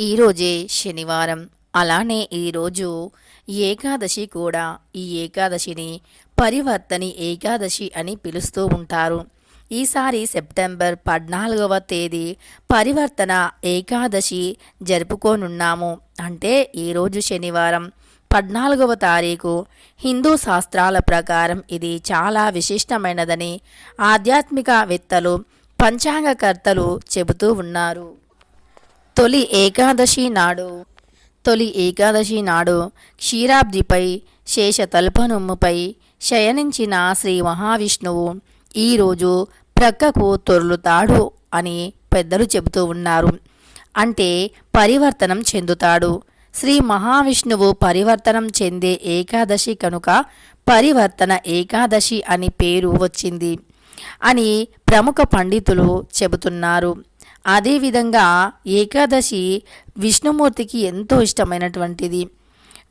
ఈరోజే శనివారం. అలానే ఈరోజు ఏకాదశి కూడా. ఈ ఏకాదశిని పరివర్తని ఏకాదశి అని పిలుస్తూ ఉంటారు. ఈసారి సెప్టెంబర్ పద్నాలుగవ తేదీ పరివర్తన ఏకాదశి జరుపుకోనున్నాము. అంటే ఈరోజు శనివారం పద్నాలుగవ తారీఖు. హిందూ శాస్త్రాల ప్రకారం ఇది చాలా విశిష్టమైనదని ఆధ్యాత్మికవేత్తలు పంచాంగకర్తలు చెబుతూ ఉన్నారు. తొలి ఏకాదశి నాడు. తొలి ఏకాదశి నాడు క్షీరాబ్దిపై శేష తల్పనుమ్ముపై శయనించిన శ్రీ మహావిష్ణువు ఈరోజు ప్రక్కకు తొర్లుతాడు అని పెద్దలు చెబుతూ ఉన్నారు. అంటే పరివర్తనం చెందుతాడు. శ్రీ మహావిష్ణువు పరివర్తనం చెందే ఏకాదశి కనుక పరివర్తన ఏకాదశి అని పేరు వచ్చింది అని ప్రముఖ పండితులు చెబుతున్నారు. అదేవిధంగా ఏకాదశి విష్ణుమూర్తికి ఎంతో ఇష్టమైనటువంటిది.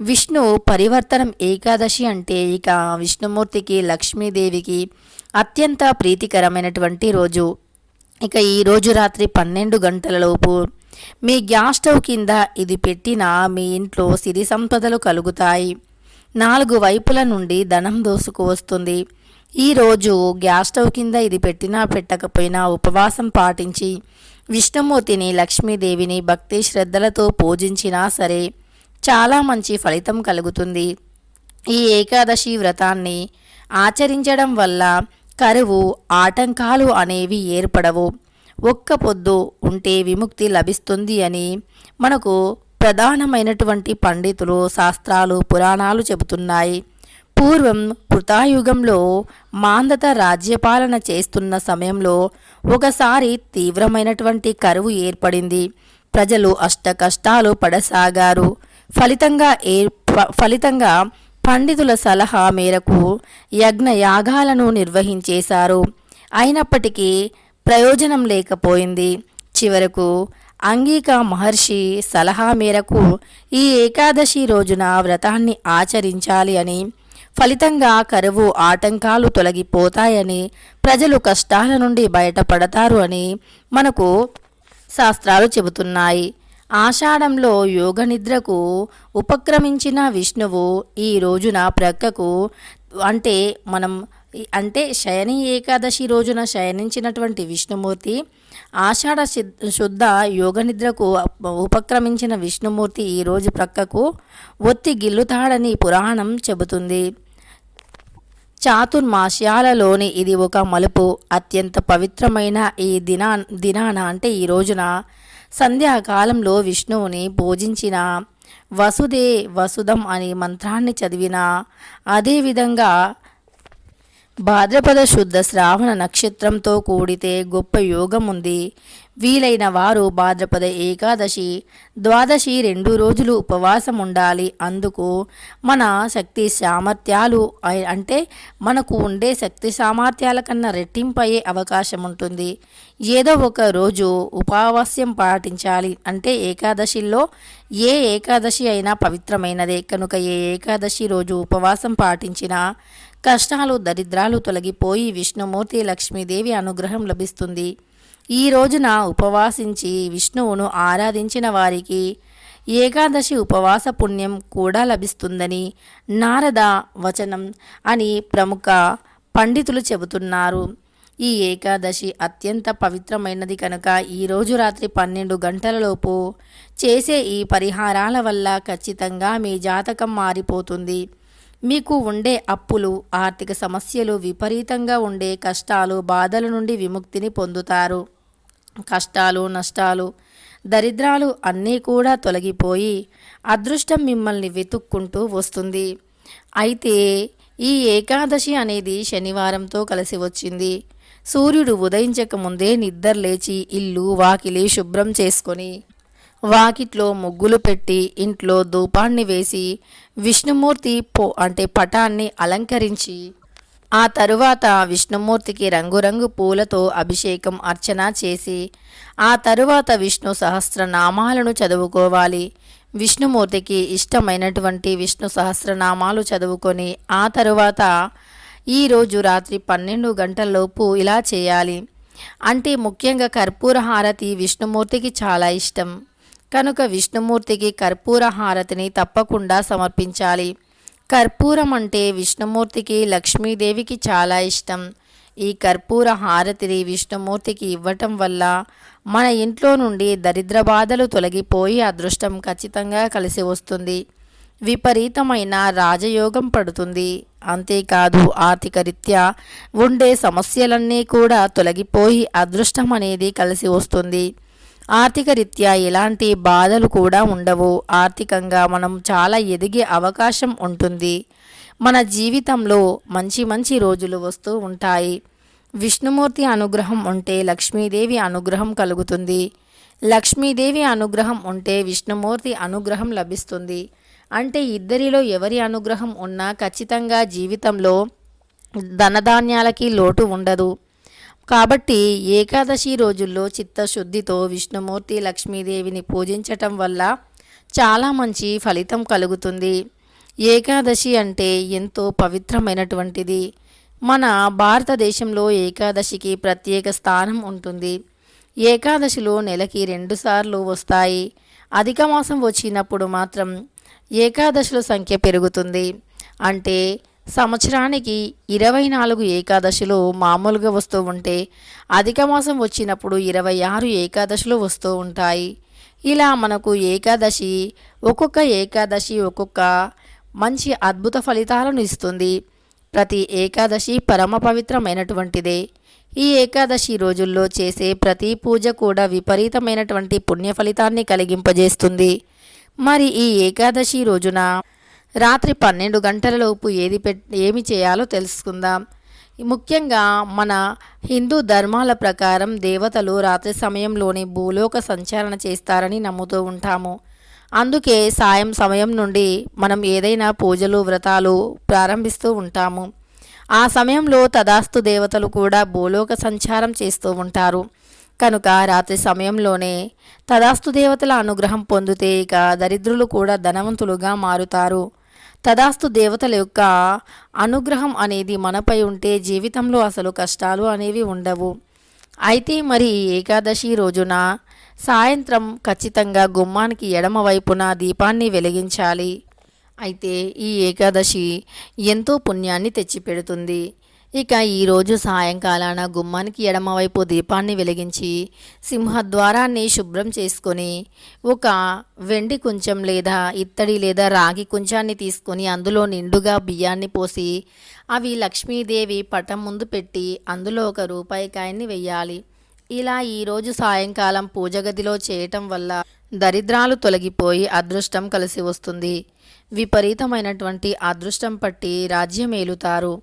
విష్ణు పరివర్తనం ఏకాదశి అంటే ఇక విష్ణుమూర్తికి లక్ష్మీదేవికి అత్యంత ప్రీతికరమైనటువంటి రోజు. ఇక ఈ రోజు రాత్రి పన్నెండు గంటలలోపు మీ గ్యాస్ స్టవ్ కింద ఇది పెట్టినా మీ ఇంట్లో సిరి సంపదలు కలుగుతాయి. నాలుగు వైపుల నుండి ధనం దోసుకు వస్తుంది. ఈరోజు గ్యాస్ స్టవ్ కింద ఇది పెట్టినా పెట్టకపోయినా ఉపవాసం పాటించి విష్ణుమూర్తిని లక్ష్మీదేవిని భక్తి శ్రద్ధలతో పూజించినా సరే చాలా మంచి ఫలితం కలుగుతుంది. ఈ ఏకాదశి వ్రతాన్ని ఆచరించడం వల్ల కరువు ఆటంకాలు అనేవి ఏర్పడవు. ఒక్క పొద్దు ఉంటే విముక్తి లభిస్తుంది అని మనకు ప్రధానమైనటువంటి పండితులు శాస్త్రాలు పురాణాలు చెబుతున్నాయి. పూర్వం కృతాయుగంలో మాందత రాజ్యపాలన చేస్తున్న సమయంలో ఒకసారి తీవ్రమైనటువంటి కరువు ఏర్పడింది. ప్రజలు అష్ట కష్టాలు పడసాగారు. ఫలితంగా ఏ ఫలితంగా పండితుల సలహా మేరకు యజ్ఞయాగాలను నిర్వహించేశారు. అయినప్పటికీ ప్రయోజనం లేకపోయింది. చివరకు అంగీక మహర్షి సలహా మేరకు ఈ ఏకాదశి రోజున వ్రతాన్ని ఆచరించాలి అని ఫలితంగా కరువు ఆటంకాలు తొలగిపోతాయని ప్రజలు కష్టాల నుండి బయటపడతారు అని మనకు శాస్త్రాలు చెబుతున్నాయి. ఆషాఢంలో యోగ నిద్రకు ఉపక్రమించిన విష్ణువు ఈ రోజున ప్రక్కకు అంటే మనం అంటే శయని ఏకాదశి రోజున శయనించినటువంటి విష్ణుమూర్తి ఆషాఢ శుద్ధ యోగ నిద్రకు ఉపక్రమించిన విష్ణుమూర్తి ఈరోజు ప్రక్కకు ఒత్తి గిల్లుతాడని పురాణం చెబుతుంది. చాతుర్మాస్యాలలోని ఇది ఒక మలుపు. అత్యంత పవిత్రమైన ఈ దినా దినాన అంటే ఈ రోజున సంధ్యాకాలంలో విష్ణువుని పూజించిన వసుదే వసుదం అనే మంత్రాన్ని చదివిన అదేవిధంగా భాద్రపద శుద్ధ శ్రావణ నక్షత్రంతో కూడితే గొప్ప యోగం ఉంది వీలైన వారు భాద్రపద ఏకాదశి ద్వాదశి రెండు రోజులు ఉపవాసం ఉండాలి అందుకు మన శక్తి సామర్థ్యాలు అంటే మనకు ఉండే శక్తి సామర్థ్యాల కన్నా రెట్టింపయ్యే అవకాశం ఉంటుంది ఏదో ఒక రోజు ఉపవాస్యం పాటించాలి అంటే ఏకాదశిలో ఏ ఏకాదశి అయినా పవిత్రమైనదే. కనుక ఏ ఏకాదశి రోజు ఉపవాసం పాటించినా కష్టాలు దరిద్రాలు తొలగిపోయి విష్ణుమూర్తి లక్ష్మీదేవి అనుగ్రహం లభిస్తుంది. ఈ రోజున ఉపవాసించి విష్ణువును ఆరాధించిన వారికి ఏకాదశి ఉపవాస పుణ్యం కూడా లభిస్తుందని నారద వచనం అని ప్రముఖ పండితులు చెబుతున్నారు. ఈ ఏకాదశి అత్యంత పవిత్రమైనది కనుక ఈరోజు రాత్రి పన్నెండు గంటలలోపు చేసే ఈ పరిహారాల వల్ల ఖచ్చితంగా మీ జాతకం మారిపోతుంది. మీకు ఉండే అప్పులు ఆర్థిక సమస్యలు విపరీతంగా ఉండే కష్టాలు బాధల నుండి విముక్తిని పొందుతారు. కష్టాలు నష్టాలు దరిద్రాలు అన్నీ కూడా తొలగిపోయి అదృష్టం మిమ్మల్ని వెతుక్కుంటూ వస్తుంది. అయితే ఈ ఏకాదశి అనేది శనివారంతో కలిసి వచ్చింది. సూర్యుడు ఉదయించక ముందే నిద్ర లేచి ఇల్లు వాకిలి శుభ్రం చేసుకొని వాకిట్లో ముగ్గులు పెట్టి ఇంట్లో ధూపాన్ని వేసి విష్ణుమూర్తి పో అంటే పటాన్ని అలంకరించి ఆ తరువాత విష్ణుమూర్తికి రంగురంగు పూలతో అభిషేకం అర్చన చేసి ఆ తరువాత విష్ణు సహస్రనామాలను చదువుకోవాలి. విష్ణుమూర్తికి ఇష్టమైనటువంటి విష్ణు సహస్రనామాలు చదువుకొని ఆ తరువాత ఈరోజు రాత్రి పన్నెండు గంటలలోపు ఇలా చేయాలి. అంటే ముఖ్యంగా కర్పూర హారతి విష్ణుమూర్తికి చాలా ఇష్టం. కనుక విష్ణుమూర్తికి కర్పూర హారతిని తప్పకుండా సమర్పించాలి. కర్పూరం అంటే విష్ణుమూర్తికి లక్ష్మీదేవికి చాలా ఇష్టం. ఈ కర్పూర హారతిని విష్ణుమూర్తికి ఇవ్వటం వల్ల మన ఇంట్లో నుండి దరిద్ర బాధలు తొలగిపోయి అదృష్టం ఖచ్చితంగా కలిసి వస్తుంది. విపరీతమైన రాజయోగం పడుతుంది. అంతేకాదు ఆర్థిక రీత్యా ఉండే సమస్యలన్నీ కూడా తొలగిపోయి అదృష్టం అనేది కలిసి వస్తుంది. ఆర్థిక రీత్యా ఎలాంటి బాధలు కూడా ఉండవు. ఆర్థికంగా మనం చాలా ఎదిగే అవకాశం ఉంటుంది. మన జీవితంలో మంచి మంచి రోజులు వస్తూ ఉంటాయి. విష్ణుమూర్తి అనుగ్రహం ఉంటే లక్ష్మీదేవి అనుగ్రహం కలుగుతుంది. లక్ష్మీదేవి అనుగ్రహం ఉంటే విష్ణుమూర్తి అనుగ్రహం లభిస్తుంది. అంటే ఇద్దరిలో ఎవరి అనుగ్రహం ఉన్నా ఖచ్చితంగా జీవితంలో ధనధాన్యాలకి లోటు ఉండదు. కాబట్టి ఏకాదశి రోజుల్లో చిత్తశుద్ధితో విష్ణుమూర్తి లక్ష్మీదేవిని పూజించటం వల్ల చాలా మంచి ఫలితం కలుగుతుంది. ఏకాదశి అంటే ఎంతో పవిత్రమైనటువంటిది. మన భారతదేశంలో ఏకాదశికి ప్రత్యేక స్థానం ఉంటుంది. ఏకాదశిలో నెలకి రెండుసార్లు వస్తాయి. అధిక మాసం వచ్చినప్పుడు మాత్రం ఏకాదశుల సంఖ్య పెరుగుతుంది. అంటే సంవత్సరానికి ఇరవై నాలుగు ఏకాదశులు మామూలుగా వస్తూ ఉంటే అధిక మాసం వచ్చినప్పుడు ఇరవై ఆరు ఏకాదశులు వస్తూ ఉంటాయి. ఇలా మనకు ఏకాదశి ఒక్కొక్క ఏకాదశి ఒక్కొక్క మంచి అద్భుత ఫలితాలను ఇస్తుంది. ప్రతి ఏకాదశి పరమ పవిత్రమైనటువంటిదే. ఈ ఏకాదశి రోజుల్లో చేసే ప్రతి పూజ కూడా విపరీతమైనటువంటి పుణ్య ఫలితాన్ని కలిగింపజేస్తుంది. మరి ఈ ఏకాదశి రోజున రాత్రి పన్నెండు గంటలలోపు ఏది పెట్ ఏమి చేయాలో తెలుసుకుందాం. ముఖ్యంగా మన హిందూ ధర్మాల ప్రకారం దేవతలు రాత్రి సమయంలోనే భూలోక సంచారణ చేస్తారని నమ్ముతూ ఉంటాము. అందుకే సాయం సమయం నుండి మనం ఏదైనా పూజలు వ్రతాలు ప్రారంభిస్తూ ఉంటాము. ఆ సమయంలో తదాస్తు దేవతలు కూడా భూలోక సంచారం చేస్తూ ఉంటారు. కనుక రాత్రి సమయంలోనే తదాస్తు దేవతల అనుగ్రహం పొందితే ఇక దరిద్రులు కూడా ధనవంతులుగా మారుతారు. తదాస్తు దేవతల యొక్క అనుగ్రహం అనేది మనపై ఉంటే జీవితంలో అసలు కష్టాలు అనేవి ఉండవు. అయితే మరి ఏకాదశి రోజున సాయంత్రం ఖచ్చితంగా గుమ్మానికి ఎడమ వైపున దీపాన్ని వెలిగించాలి. అయితే ఈ ఏకాదశి ఎంతో పుణ్యాన్ని తెచ్చిపెడుతుంది. ఇక ఈరోజు సాయంకాలాన గుమ్మానికి ఎడమవైపు దీపాన్ని వెలిగించి సింహద్వారాన్ని శుభ్రం చేసుకొని ఒక వెండి కొంచెం లేదా ఇత్తడి లేదా రాగి కుంచాన్ని తీసుకొని అందులో నిండుగా బియ్యాన్ని పోసి అవి లక్ష్మీదేవి పటం ముందు పెట్టి అందులో ఒక రూపాయి కాయన్ని వెయ్యాలి. ఇలా ఈరోజు సాయంకాలం పూజ గదిలో చేయటం వల్ల దరిద్రాలు తొలగిపోయి అదృష్టం కలిసి వస్తుంది. విపరీతమైనటువంటి అదృష్టం పట్టి రాజ్యమేలుతారు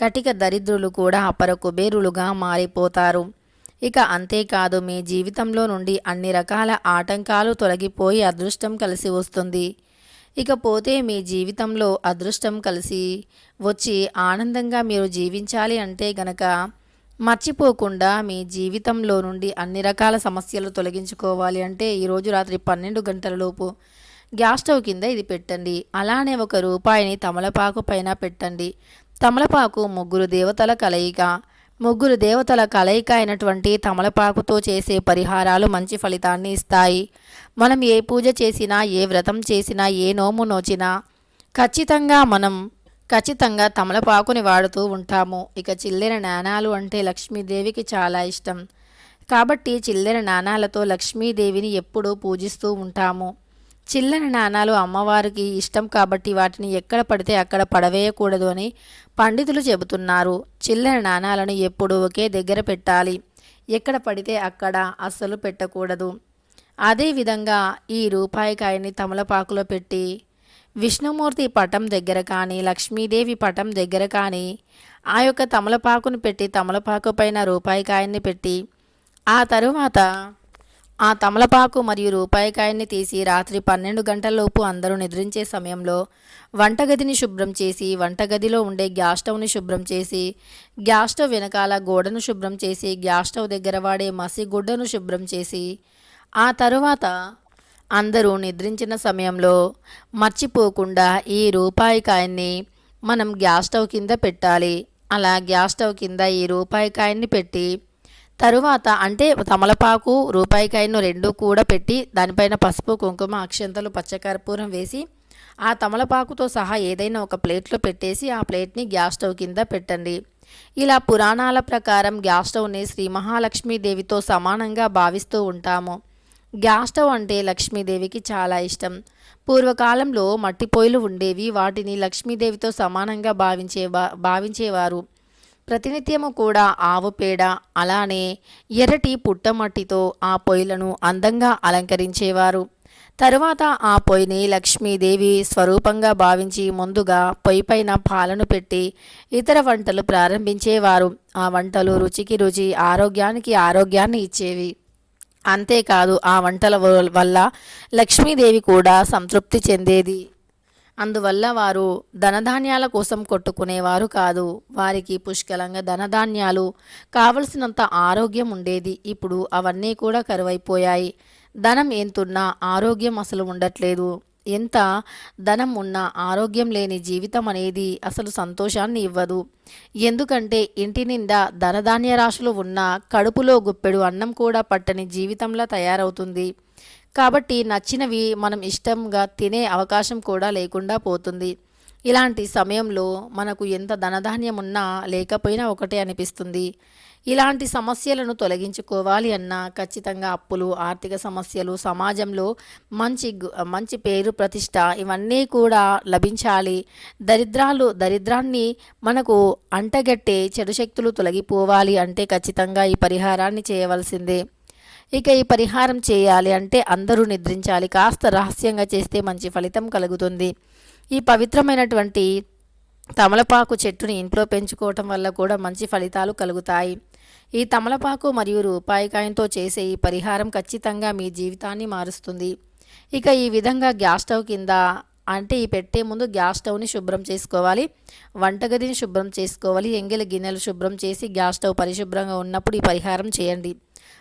కటిక దరిద్రులు కూడా అపర కుబేరులుగా మారిపోతారు. ఇక అంతేకాదు మీ జీవితంలో నుండి అన్ని రకాల ఆటంకాలు తొలగిపోయి అదృష్టం కలిసి వస్తుంది. ఇకపోతే మీ జీవితంలో అదృష్టం కలిసి వచ్చి ఆనందంగా మీరు జీవించాలి అంటే గనక మర్చిపోకుండా మీ జీవితంలో నుండి అన్ని రకాల సమస్యలు తొలగించుకోవాలి అంటే ఈరోజు రాత్రి పన్నెండు గంటలలోపు గ్యాస్ స్టవ్ కింద ఇది పెట్టండి. అలానే ఒక రూపాయిని తమలపాకు పైన పెట్టండి. తమలపాకు ముగ్గురు దేవతల కలయిక. ముగ్గురు దేవతల కలయిక అయినటువంటి తమలపాకుతో చేసే పరిహారాలు మంచి ఫలితాన్ని ఇస్తాయి. మనం ఏ పూజ చేసినా ఏ వ్రతం చేసినా ఏ నోము నోచినా ఖచ్చితంగా మనం ఖచ్చితంగా తమలపాకుని వాడుతూ ఉంటాము. ఇక చిల్లెర నాణాలు అంటే లక్ష్మీదేవికి చాలా ఇష్టం. కాబట్టి చిల్లెర నాణాలతో లక్ష్మీదేవిని ఎప్పుడూ పూజిస్తూ ఉంటాము. చిల్లర నాణాలు అమ్మవారికి ఇష్టం కాబట్టి వాటిని ఎక్కడ పడితే అక్కడ పడవేయకూడదు అని పండితులు చెబుతున్నారు. చిల్లర నాణాలను ఎప్పుడూ ఒకే దగ్గర పెట్టాలి. ఎక్కడ పడితే అక్కడ అస్సలు పెట్టకూడదు. అదేవిధంగా ఈ రూపాయి కాయని తమలపాకులో పెట్టి విష్ణుమూర్తి పటం దగ్గర కానీ లక్ష్మీదేవి పటం దగ్గర కానీ ఆ యొక్క తమలపాకును పెట్టి తమలపాకు పైన రూపాయికాయని పెట్టి ఆ తరువాత ఆ తమలపాకు మరియు రూపాయికాయన్ని తీసి రాత్రి పన్నెండు గంటలలోపు అందరూ నిద్రించే సమయంలో వంటగదిని శుభ్రం చేసి వంటగదిలో ఉండే గ్యాస్ స్టవ్ని శుభ్రం చేసి గ్యాస్ స్టవ్ వెనకాల గోడను శుభ్రం చేసి గ్యాస్ స్టవ్ దగ్గర వాడే మసిగుడ్డను శుభ్రం చేసి ఆ తరువాత అందరూ నిద్రించిన సమయంలో మర్చిపోకుండా ఈ రూపాయి కాయన్ని మనం గ్యాస్ స్టవ్ కింద పెట్టాలి. అలా గ్యాస్ స్టవ్ కింద ఈ రూపాయి కాయన్ని పెట్టి తరువాత అంటే తమలపాకు రూపాయికాయను రెండు కూడా పెట్టి దానిపైన పసుపు కుంకుమ అక్షంతలు పచ్చకర్పూరం వేసి ఆ తమలపాకుతో సహా ఏదైనా ఒక ప్లేట్లో పెట్టేసి ఆ ప్లేట్ని గ్యాస్ స్టవ్ కింద పెట్టండి. ఇలా పురాణాల ప్రకారం గ్యాస్ స్టవ్ని శ్రీ మహాలక్ష్మీదేవితో సమానంగా భావిస్తూ ఉంటాము. గ్యాస్ స్టవ్ అంటే లక్ష్మీదేవికి చాలా ఇష్టం. పూర్వకాలంలో మట్టి పొయ్యిలు ఉండేవి వాటిని లక్ష్మీదేవితో సమానంగా భావించే భావించేవారు. ప్రతినిత్యము కూడా ఆవు పేడ అలానే ఎర్రటి పుట్టమట్టితో ఆ పొయ్యిలను అందంగా అలంకరించేవారు. తరువాత ఆ పొయ్యిని లక్ష్మీదేవి స్వరూపంగా భావించి ముందుగా పొయ్యి పైన పాలను పెట్టి ఇతర వంటలు ప్రారంభించేవారు. ఆ వంటలు రుచికి రుచి ఆరోగ్యానికి ఆరోగ్యాన్ని ఇచ్చేవి. అంతేకాదు ఆ వంటల వల్ల లక్ష్మీదేవి కూడా సంతృప్తి చెందేది. అందువల్ల వారు ధనధాన్యాల కోసం కొట్టుకునేవారు కాదు. వారికి పుష్కలంగా ధనధాన్యాలు కావలసినంత ఆరోగ్యం ఉండేది. ఇప్పుడు అవన్నీ కూడా కరువైపోయాయి. ధనం ఎంతున్నా ఆరోగ్యం అసలు ఉండట్లేదు. ఎంత ధనం ఉన్న ఆరోగ్యం లేని జీవితం అనేది అసలు సంతోషాన్ని ఇవ్వదు. ఎందుకంటే ఇంటి నిండా ధనధాన్య రాశులు ఉన్న కడుపులో గుప్పెడు అన్నం కూడా పట్టని జీవితంలా తయారవుతుంది. కాబట్టి నచ్చినవి మనం ఇష్టంగా తినే అవకాశం కూడా లేకుండా పోతుంది. ఇలాంటి సమయంలో మనకు ఎంత ధనధాన్యం ఉన్నా లేకపోయినా ఒకటే అనిపిస్తుంది. ఇలాంటి సమస్యలను తొలగించుకోవాలి అన్నా ఖచ్చితంగా అప్పులు ఆర్థిక సమస్యలు సమాజంలో మంచి మంచి పేరు ప్రతిష్ట ఇవన్నీ కూడా లభించాలి. దరిద్రాలు దరిద్రాన్ని మనకు అంటగట్టే చెడు శక్తులు తొలగిపోవాలి అంటే ఖచ్చితంగా ఈ పరిహారాన్ని చేయవలసిందే. ఇక ఈ పరిహారం చేయాలి అంటే అందరూ నిద్రించాలి. కాస్త రహస్యంగా చేస్తే మంచి ఫలితం కలుగుతుంది. ఈ పవిత్రమైనటువంటి తమలపాకు చెట్టుని ఇంట్లో పెంచుకోవటం వల్ల కూడా మంచి ఫలితాలు కలుగుతాయి. ఈ తమలపాకు మరియు రూపాయికాయంతో చేసే ఈ పరిహారం ఖచ్చితంగా మీ జీవితాన్ని మారుస్తుంది. ఇక ఈ విధంగా గ్యాస్ స్టవ్ కింద అంటే ఈ పెట్టే ముందు గ్యాస్ స్టవ్ని శుభ్రం చేసుకోవాలి. వంటగదిని శుభ్రం చేసుకోవాలి. ఎంగిల గిన్నెలు శుభ్రం చేసి గ్యాస్ స్టవ్ పరిశుభ్రంగా ఉన్నప్పుడు ఈ పరిహారం చేయండి.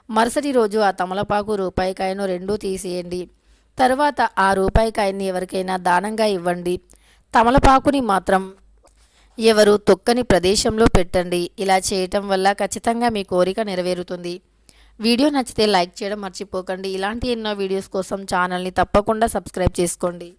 మరుసటి రోజు ఆ తమలపాకు రూపాయికాయను రెండూ తీసేయండి. తరువాత ఆ రూపాయికాయని ఎవరికైనా దానంగా ఇవ్వండి. తమలపాకుని మాత్రం ఎవరు తొక్కని ప్రదేశంలో పెట్టండి. ఇలా చేయటం వల్ల ఖచ్చితంగా మీ కోరిక నెరవేరుతుంది. వీడియో నచ్చితే లైక్ చేయడం మర్చిపోకండి. ఇలాంటి ఎన్నో వీడియోస్ కోసం ఛానల్ని తప్పకుండా సబ్స్క్రైబ్ చేసుకోండి.